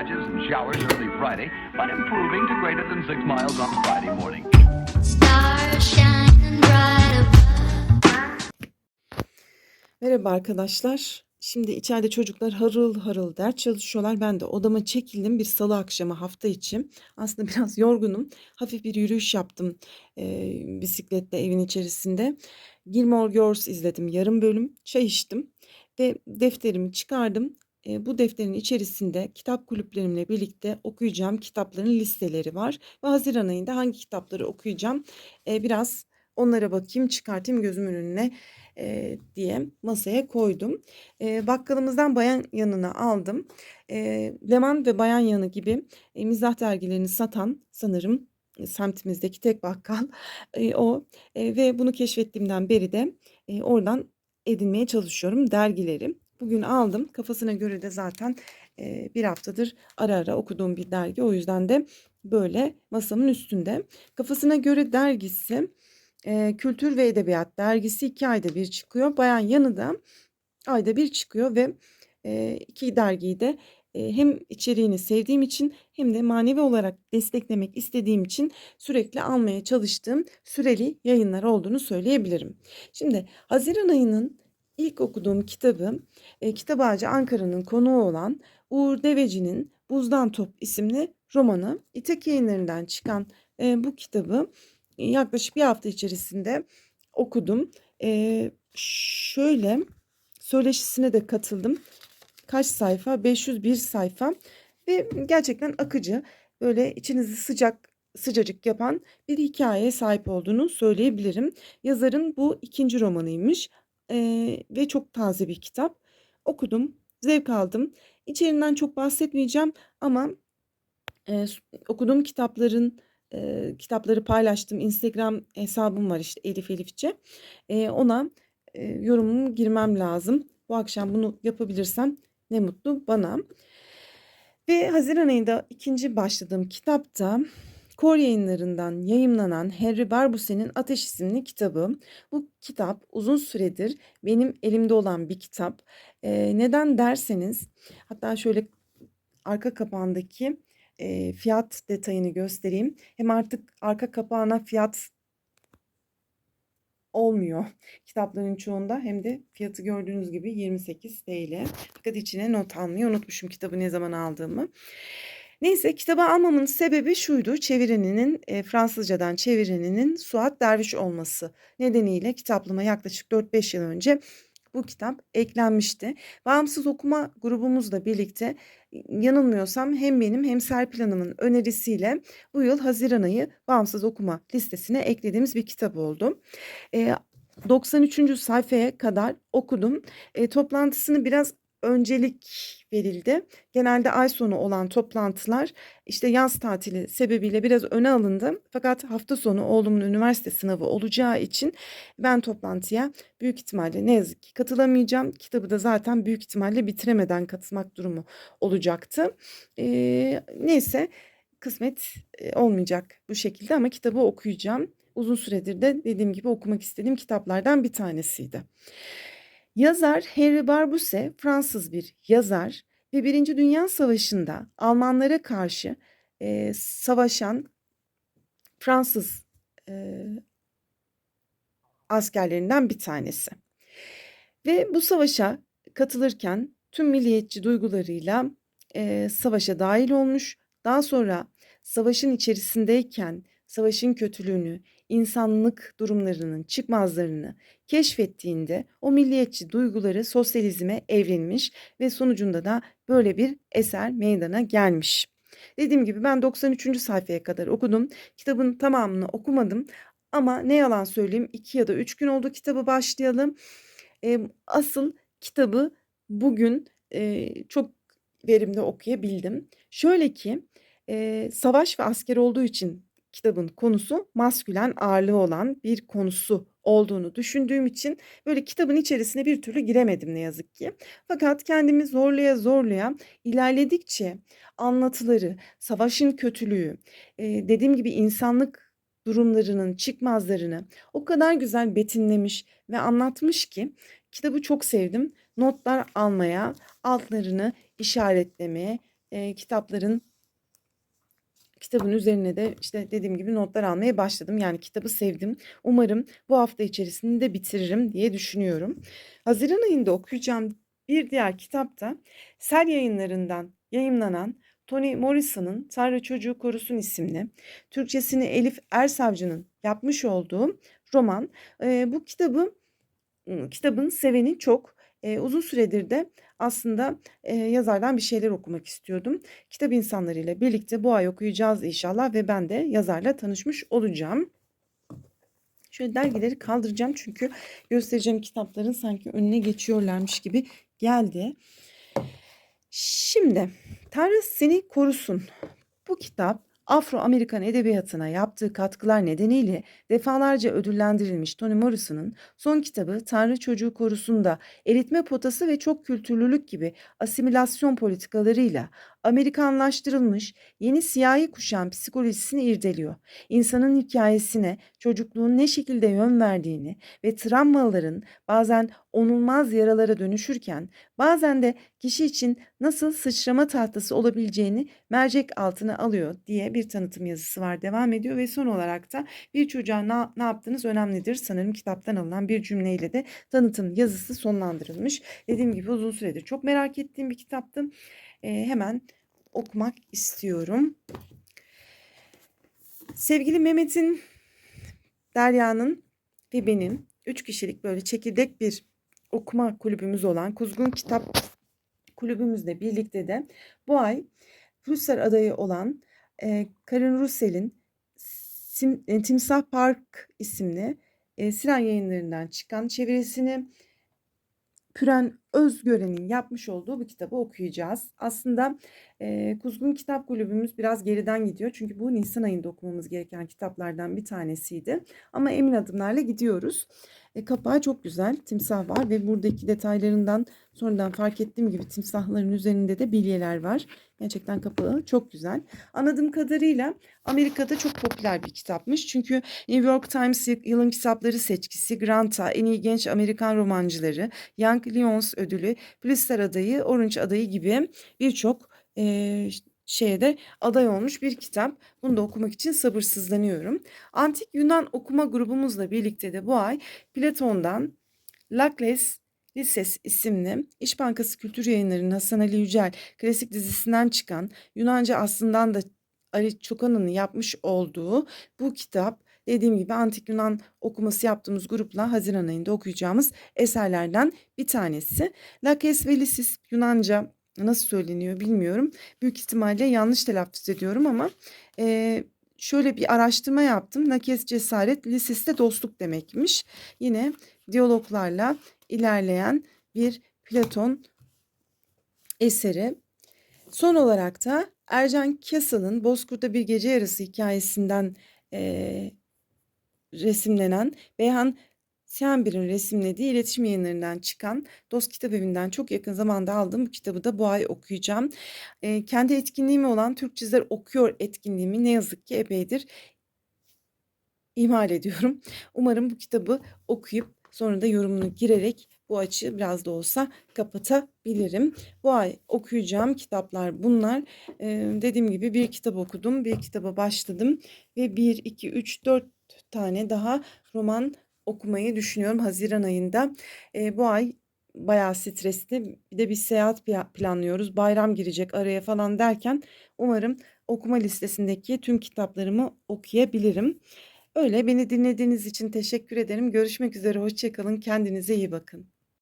patches and showers early Friday, but improving to greater than six miles on Friday morning. Stars shining bright above. Merhaba arkadaşlar. Şimdi içeride çocuklar harıl harıl ders çalışıyorlar. Ben de odama çekildim bir salı akşamı hafta içi. Aslında biraz yorgunum. Hafif bir yürüyüş yaptım eee, bisikletle evin içerisinde. Gilmore Girls izledim yarım bölüm. Çay içtim ve defterimi çıkardım. Eee, bu defterin içerisinde kitap kulüplerimle birlikte okuyacağım kitapların listeleri var. Ve Haziran ayında hangi kitapları okuyacağım eee, biraz onlara bakayım çıkartayım gözümün önüne eee, diye masaya koydum. Eee, bakkalımızdan Bayan Yanı'nı aldım. Eee, Leman ve Bayan Yanı gibi e, mizah dergilerini satan sanırım e, semtimizdeki tek bakkal e, o E, ve bunu keşfettiğimden beri de e, oradan edinmeye çalışıyorum dergileri. Bugün aldım kafasına göre de zaten e, bir haftadır ara ara okuduğum bir dergi o yüzden de böyle masamın üstünde. Kafasına göre dergisi e, Kültür ve Edebiyat dergisi iki ayda bir çıkıyor. Bayan Yanı da ayda bir çıkıyor ve e, iki dergiyi de hem içeriğini sevdiğim için hem de manevi olarak desteklemek istediğim için sürekli almaya çalıştığım süreli yayınlar olduğunu söyleyebilirim. Şimdi Haziran ayının ilk okuduğum kitabı e, Kitap Ankara'nın konuğu olan Uğur Deveci'nin Buzdan Top isimli romanı. İtek yayınlarından çıkan e, bu kitabı e, yaklaşık bir hafta içerisinde okudum. E, şöyle söyleşisine de katıldım. Kaç sayfa? 501 sayfa ve gerçekten akıcı böyle içinizi sıcak sıcacık yapan bir hikayeye sahip olduğunu söyleyebilirim. Yazarın bu ikinci romanıymış Eee, ve çok taze bir kitap. Okudum, zevk aldım. İçeriğinden çok bahsetmeyeceğim ama s- okuduğum kitapların eee, kitapları paylaştım. Instagram hesabım var işte Elif Elifçe. Eee, ona eee, yorumumu girmem lazım. Bu akşam bunu yapabilirsem ne mutlu bana. Ve Haziran ayında ikinci başladığım kitapta Kor yayınlarından yayımlanan Henry Barbuse'nin Ateş isimli kitabı. Bu kitap uzun süredir benim elimde olan bir kitap. Eee, neden derseniz hatta şöyle arka kapağındaki eee, fiyat detayını göstereyim. Hem artık arka kapağına fiyat olmuyor kitapların çoğunda hem de fiyatı gördüğünüz gibi 28 TL. Fakat içine not almayı unutmuşum kitabı ne zaman aldığımı. Neyse kitabı almamın sebebi şuydu. Çevireninin e, Fransızcadan çevireninin Suat Derviş olması nedeniyle kitaplığıma yaklaşık 4-5 yıl önce bu kitap eklenmişti. Bağımsız okuma grubumuzla birlikte yanılmıyorsam hem benim hem Serpil Hanım'ın önerisiyle bu yıl Haziran ayı bağımsız okuma listesine eklediğimiz bir kitap oldu. E, 93. sayfaya kadar okudum. E, toplantısını biraz öncelik verildi. Genelde ay sonu olan toplantılar işte yaz tatili sebebiyle biraz öne alındı. Fakat hafta sonu oğlumun üniversite sınavı olacağı için ben toplantıya büyük ihtimalle ne yazık ki katılamayacağım. Kitabı da zaten büyük ihtimalle bitiremeden katılmak durumu olacaktı. Ee, neyse kısmet e, olmayacak bu şekilde ama kitabı okuyacağım. Uzun süredir de dediğim gibi okumak istediğim kitaplardan bir tanesiydi. Yazar Henry Barbuse Fransız bir yazar ve Birinci Dünya Savaşı'nda Almanlara karşı e, savaşan Fransız e, askerlerinden bir tanesi. Ve bu savaşa katılırken tüm milliyetçi duygularıyla e, savaşa dahil olmuş. Daha sonra savaşın içerisindeyken savaşın kötülüğünü, insanlık durumlarının çıkmazlarını keşfettiğinde o milliyetçi duyguları sosyalizme evrilmiş ve sonucunda da böyle bir eser meydana gelmiş. Dediğim gibi ben 93. sayfaya kadar okudum. Kitabın tamamını okumadım ama ne yalan söyleyeyim 2 ya da 3 gün oldu kitabı başlayalım. Asıl kitabı bugün çok verimli okuyabildim. Şöyle ki savaş ve asker olduğu için kitabın konusu maskülen ağırlığı olan bir konusu olduğunu düşündüğüm için böyle kitabın içerisine bir türlü giremedim ne yazık ki. Fakat kendimi zorlaya zorlaya ilerledikçe anlatıları, savaşın kötülüğü, dediğim gibi insanlık durumlarının çıkmazlarını o kadar güzel betimlemiş ve anlatmış ki kitabı çok sevdim. Notlar almaya, altlarını işaretlemeye kitapların kitabın üzerine de işte dediğim gibi notlar almaya başladım. Yani kitabı sevdim. Umarım bu hafta içerisinde bitiririm diye düşünüyorum. Haziran ayında okuyacağım bir diğer kitap da Sel yayınlarından yayımlanan Toni Morrison'ın Tanrı Çocuğu Korusun isimli Türkçesini Elif Ersavcı'nın yapmış olduğu roman. Ee, bu kitabı kitabın seveni çok. Ee, uzun süredir de aslında e, yazardan bir şeyler okumak istiyordum. Kitap insanlarıyla birlikte bu ay okuyacağız inşallah ve ben de yazarla tanışmış olacağım. Şöyle dergileri kaldıracağım çünkü göstereceğim kitapların sanki önüne geçiyorlarmış gibi geldi. Şimdi Tanrı seni korusun. Bu kitap Afro-Amerikan edebiyatına yaptığı katkılar nedeniyle defalarca ödüllendirilmiş Toni Morrison'ın son kitabı Tanrı Çocuğu Korusun'da eritme potası ve çok kültürlülük gibi asimilasyon politikalarıyla Amerikanlaştırılmış yeni siyahi kuşağın psikolojisini irdeliyor. İnsanın hikayesine çocukluğun ne şekilde yön verdiğini ve travmaların bazen onulmaz yaralara dönüşürken bazen de kişi için nasıl sıçrama tahtası olabileceğini mercek altına alıyor diye bir tanıtım yazısı var. Devam ediyor ve son olarak da bir çocuğa ne, ne yaptığınız önemlidir. Sanırım kitaptan alınan bir cümleyle de tanıtım yazısı sonlandırılmış. Dediğim gibi uzun süredir çok merak ettiğim bir kitaptı. Ee, hemen okumak istiyorum. Sevgili Mehmet'in, Derya'nın ve benim üç kişilik böyle çekirdek bir okuma kulübümüz olan Kuzgun Kitap kulübümüzle birlikte de bu ay Ruslar adayı olan e, Karin Russel'in e, Timsah Park isimli e, Sinan yayınlarından çıkan çevirisini Püren Özgören'in yapmış olduğu bu kitabı okuyacağız. Aslında e, Kuzgun Kitap Kulübümüz biraz geriden gidiyor. Çünkü bu Nisan ayında okumamız gereken kitaplardan bir tanesiydi. Ama emin adımlarla gidiyoruz. E, kapağı çok güzel. Timsah var ve buradaki detaylarından sonradan fark ettiğim gibi timsahların üzerinde de bilyeler var. Gerçekten kapağı çok güzel. Anladığım kadarıyla Amerika'da çok popüler bir kitapmış. Çünkü New York Times yılın kitapları seçkisi, Grant'a, en iyi genç Amerikan romancıları, Young Lions ödülü, Pulitzer adayı, Orange adayı gibi birçok e, şeye de aday olmuş bir kitap. Bunu da okumak için sabırsızlanıyorum. Antik Yunan okuma grubumuzla birlikte de bu ay Platon'dan Lakles Lises isimli İş Bankası Kültür Yayınları'nın Hasan Ali Yücel klasik dizisinden çıkan Yunanca aslından da Ali Çokan'ın yapmış olduğu bu kitap dediğim gibi Antik Yunan okuması yaptığımız grupla Haziran ayında okuyacağımız eserlerden bir tanesi. Lakes ve Lisis Yunanca nasıl söyleniyor bilmiyorum. Büyük ihtimalle yanlış telaffuz ediyorum ama e, şöyle bir araştırma yaptım. Nakes cesaret, lisis de dostluk demekmiş. Yine diyaloglarla ilerleyen bir Platon eseri. Son olarak da Ercan Kasal'ın Bozkurt'ta Bir Gece Yarısı hikayesinden e, resimlenen Beyhan Siyanbir'in resimlediği iletişim yayınlarından çıkan Dost Kitap Evi'nden çok yakın zamanda aldığım bu kitabı da bu ay okuyacağım. Ee, kendi etkinliğimi olan Türk Çizer Okuyor etkinliğimi ne yazık ki epeydir ihmal ediyorum. Umarım bu kitabı okuyup sonra da yorumunu girerek bu açığı biraz da olsa kapatabilirim. Bu ay okuyacağım kitaplar bunlar. Ee, dediğim gibi bir kitap okudum, bir kitaba başladım ve 1, 2, 3, 4 tane daha roman okumayı düşünüyorum Haziran ayında. E, bu ay bayağı stresli. Bir de bir seyahat pla- planlıyoruz. Bayram girecek araya falan derken umarım okuma listesindeki tüm kitaplarımı okuyabilirim. Öyle beni dinlediğiniz için teşekkür ederim. Görüşmek üzere. Hoşçakalın. Kendinize iyi bakın.